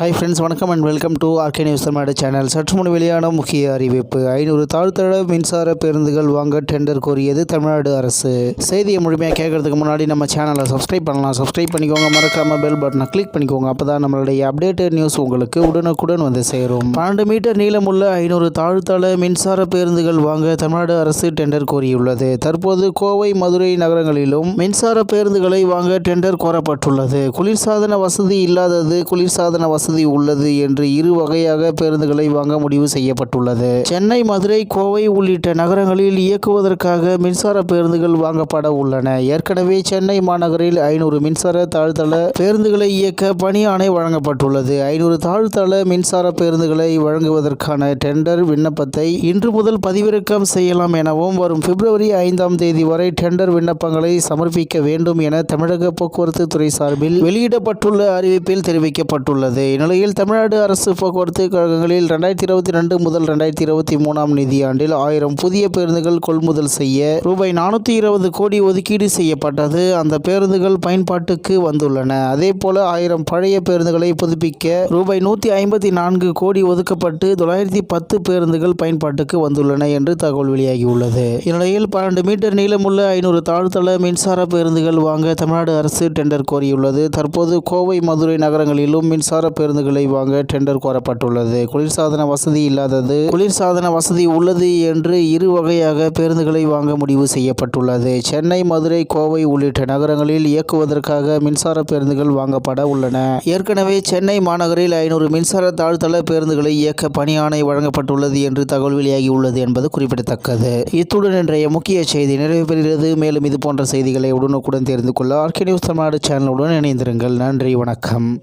Hi friends வணக்கம் and welcome to RK news Tamil Nadu channel சற்று முன் வெளியான முக்கிய அறிவிப்பு. ஐநூறு தாழ்த்தள மின்சார பேருந்துகள் வாங்க டெண்டர் கோரியது தமிழ்நாடு அரசு. செய்தியை முழுமையாக கேட்கறதுக்கு முன்னாடி நம்ம சேனலை சப்ஸ்கிரைப் பண்ணலாம். சப்ஸ்கிரைப் பண்ணிக்கோங்க. மறக்காம பெல் பட்டனை கிளிக் பண்ணிக்கோங்க. அப்போ தான் நம்மளுடைய அப்டேட்டட் நியூஸ் உங்களுக்கு உடனுக்குடன் வந்து சேரும். பன்னெண்டு மீட்டர் நீளமுள்ள ஐநூறு தாழ்த்தள மின்சார பேருந்துகள் வாங்க தமிழ்நாடு அரசு டெண்டர் கோரியுள்ளது. தற்போது கோவை மதுரை நகரங்களிலும் மின்சார பேருந்துகளை வாங்க டெண்டர் கோரப்பட்டுள்ளது. குளிர்சாதன வசதி இல்லாதது குளிர்சாதன வசதி உள்ளது என்று இரு வகையாக பேருந்துகளை வாங்க முடிவு செய்யப்பட்டுள்ளது. சென்னை மதுரை கோவை உள்ளிட்ட நகரங்களில் இயக்குவதற்காக மின்சார பேருந்துகள் வாங்கப்பட உள்ளன. ஏற்கனவே சென்னை மாநகரில் ஐநூறு மின்சார தாழ்த்தள பேருந்துகளை இயக்க பணி ஆணை வழங்கப்பட்டுள்ளது. ஐநூறு தாழ்த்தள மின்சார பேருந்துகளை வழங்குவதற்கான டெண்டர் விண்ணப்பத்தை இன்று முதல் பதிவிறக்கம் செய்யலாம் எனவும் வரும் பிப்ரவரி ஐந்தாம் தேதி வரை டெண்டர் விண்ணப்பங்களை சமர்ப்பிக்க வேண்டும் என தமிழக போக்குவரத்து துறை சார்பில் வெளியிடப்பட்டுள்ள அறிவிப்பில் தெரிவிக்கப்பட்டுள்ளது. இந்நிலையில் தமிழ்நாடு அரசு போக்குவரத்து கழகங்களில் ரெண்டாயிரத்தி இருபத்தி ரெண்டு முதல் ரெண்டாயிரத்தி இருபத்தி மூணாம் நிதியாண்டில் ஆயிரம் புதிய பேருந்துகள் கொள்முதல் செய்ய ரூபாய் நானூற்றி இருபது கோடி ஒதுக்கீடு செய்யப்பட்டது. அந்த பேருந்துகள் பயன்பாட்டுக்கு வந்துள்ளன. அதே போல ஆயிரம் பழைய பேருந்துகளை புதுப்பிக்க ரூபாய் நூற்றி ஐம்பத்தி நான்கு கோடி ஒதுக்கப்பட்டு தொள்ளாயிரத்தி பத்து பேருந்துகள் பயன்பாட்டுக்கு வந்துள்ளன என்று தகவல் வெளியாகியுள்ளது. இந்நிலையில் பன்னெண்டு மீட்டர் நீளமுள்ள ஐநூறு தாழ்த்தள மின்சார பேருந்துகள் வாங்க தமிழ்நாடு அரசு டெண்டர் கோரியுள்ளது. தற்போது கோவை மதுரை நகரங்களிலும் மின்சார பேருந்துகளை வாங்க டெண்டர் கோரப்பட்டுள்ளது. குளிர்சாதன வசதி இல்லாதது. குளிர்சாதன வசதி உள்ளது என்று இரு வகையாக பேருந்துகளை வாங்க முடிவு செய்யப்பட்டுள்ளது. சென்னை மதுரை கோவை உள்ளிட்ட நகரங்களில் இயக்குவதற்காக மின்சார பேருந்துகள் வாங்கப்பட உள்ளன. ஏற்கனவே சென்னை மாநகரில் ஐநூறு மின்சார தாழ்த்தள பேருந்துகளை இயக்க பணியாணை வழங்கப்பட்டுள்ளது என்று தகவல் வெளியாகியுள்ளது என்பது குறிப்பிடத்தக்கது. இத்துடன் இன்றைய முக்கிய செய்தி நிறைவு பெறுகிறது. மேலும் இது போன்ற செய்திகளை உடனுக்குடன் தெரிந்து கொள்ள ஆர்கே நியூஸ் தமிழ்நாடு சேனலுடன் இணைந்திருங்கள். நன்றி வணக்கம்.